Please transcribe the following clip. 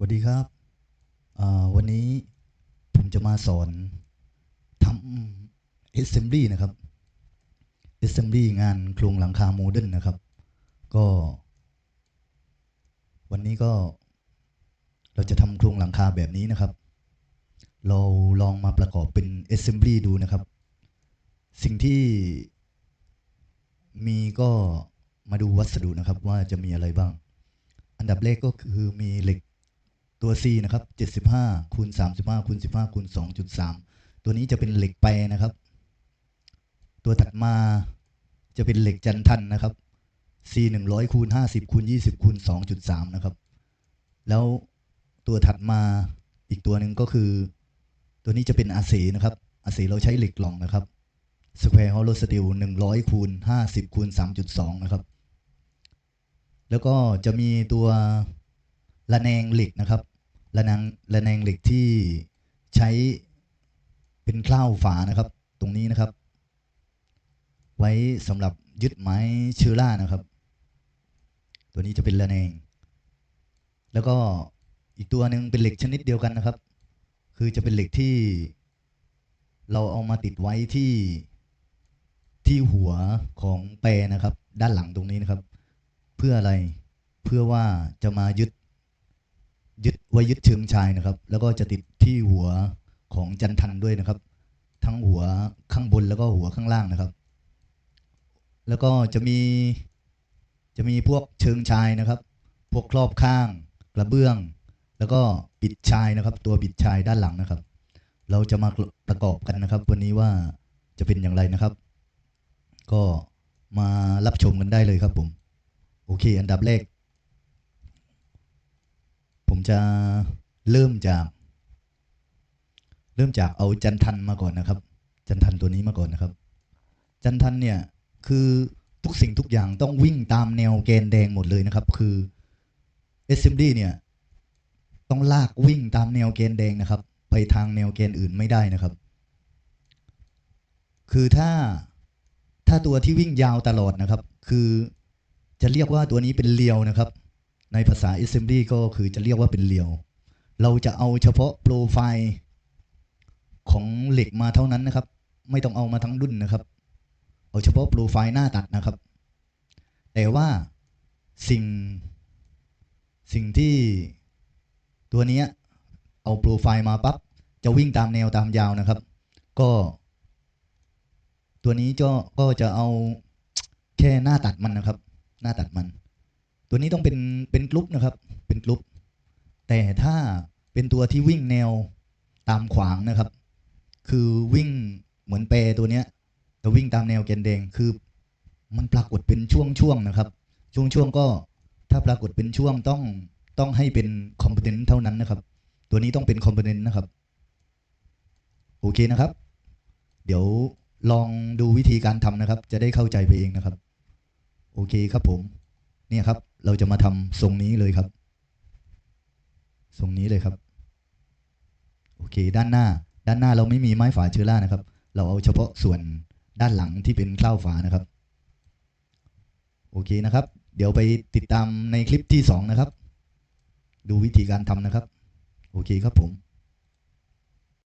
สวัสดีครับ วันนี้ผมจะมาสอนทำ assembly นะครับ assembly งานโครงหลังคาโมเดิร์นนะครับ ก็ วันนี้ก็เราจะทำโครงหลังคาแบบนี้นะครับ เราลองมาประกอบเป็น assembly ดูนะครับ สิ่งที่มีก็มาดูวัสดุนะครับว่าจะมีอะไรบ้าง อันดับแรกก็คือมีเหล็ก ตัว C นะครับ 75คูณ35คูณ15คูณ2.3 ตัวนี้จะเป็นเหล็กแปรนะครับ ตัวถัดมาจะเป็นเหล็กจันทันนะครับ C 100คูณ50คูณ20คูณ2.3 นะครับ แล้วตัวถัดมาอีกตัวหนึ่งก็คือ ตัวนี้จะเป็นอาเสนะครับ อาเสเราใช้เหล็กกล่องนะครับ Square Hollow Steel 100คูณ50คูณ3.2 นะครับ แล้วก็จะมีตัว ระแนงเหล็กนะครับระแนงระแนงเหล็กที่ใช้เป็นคล้าวฝานะครับ ตรงนี้นะครับ ไว้สำหรับยึดไม้เชื้อรานะครับ ตัวนี้จะเป็นระแนง แล้วก็อีกตัวหนึ่งเป็นเหล็กชนิดเดียวกันนะครับ คือจะเป็นเหล็กที่ เราเอามาติดไว้ที่ที่หัวของแปรนะครับ ด้านหลังตรงนี้นะครับ เพื่ออะไรเพื่อว่าจะมายึด ยึดไว้ยึดเชิงชายนะครับ แล้วก็จะติดที่หัวของจันทันด้วยนะครับ ทั้งหัวข้างบนแล้วก็หัวข้างล่างนะครับ แล้วก็จะมีจะมีพวกเชิงชายนะครับ พวกครอบข้างกระเบื้อง แล้วก็บิดชายนะครับ ตัวบิดชายด้านหลังนะครับ เราจะมาประกอบกันนะครับ วันนี้ว่าจะเป็นอย่างไรนะครับ ก็มารับชมกันได้เลยครับผม โอเค อันดับแรก ผมจะเริ่มจาก เริ่มจากเอาจันทันมาก่อนนะครับ จันทันตัวนี้มาก่อนนะครับ จันทันเนี่ยคือทุกสิ่งทุกอย่างต้องวิ่งตามแนวแกนแดงหมดเลยนะครับ คือ assembly เนี่ย ต้องลากวิ่งตามแนวแกนแดงนะครับ ไปทางแนวแกนอื่นไม่ได้นะครับ คือถ้าถ้าตัวที่วิ่งยาวตลอดนะครับ คือจะเรียกว่าตัวนี้เป็นเลียวนะครับ ในภาษา assembly ก็คือจะเรียกว่าเป็นเลียว เราจะเอาเฉพาะโปรไฟล์ของเหล็กมาเท่านั้นนะครับ ไม่ต้องเอามาทั้งรุ่นนะครับ เอาเฉพาะโปรไฟล์หน้าตัดนะครับ แต่ว่าสิ่งสิ่งที่ตัวนี้เอาโปรไฟล์มาปั๊บจะวิ่งตามแนวตามยาวนะครับ ก็ ตัวนี้ก็ก็จะเอาแค่หน้าตัดมันนะครับ หน้าตัดมัน ตัวนี้ต้องเป็นเป็นกรุ๊ปนะครับ เป็นกรุ๊ปแต่ถ้าเป็นตัวที่วิ่งแนวตามขวางนะครับ คือวิ่งเหมือนเปรตัวเนี้ยแต่วิ่งตามแนวแกนแดงคือ มันปรากฏเป็นช่วงๆนะครับ ช่วงๆก็ถ้าปรากฏเป็นช่วงต้องต้องให้เป็นคอมโพเนนต์เท่านั้นนะครับ ตัวนี้ต้องเป็นคอมโพเนนต์นะครับ โอเคนะครับ เดี๋ยวลองดูวิธีการทำนะครับ จะได้เข้าใจไปเองนะครับ โอเคครับผม เนี่ยครับ เราจะมาทำทรงนี้เลยครับ ทรงนี้เลยครับ โอเค ด้านหน้า ด้านหน้าเราไม่มีไม้ฝาเชื้อรานะครับ เราเอาเฉพาะส่วนด้านหลังที่เป็นคล้าวฝานะครับ โอเคนะครับ เดี๋ยวไปติดตามในคลิปที่สองนะครับ ดูวิธีการทำนะครับ โอเคครับผม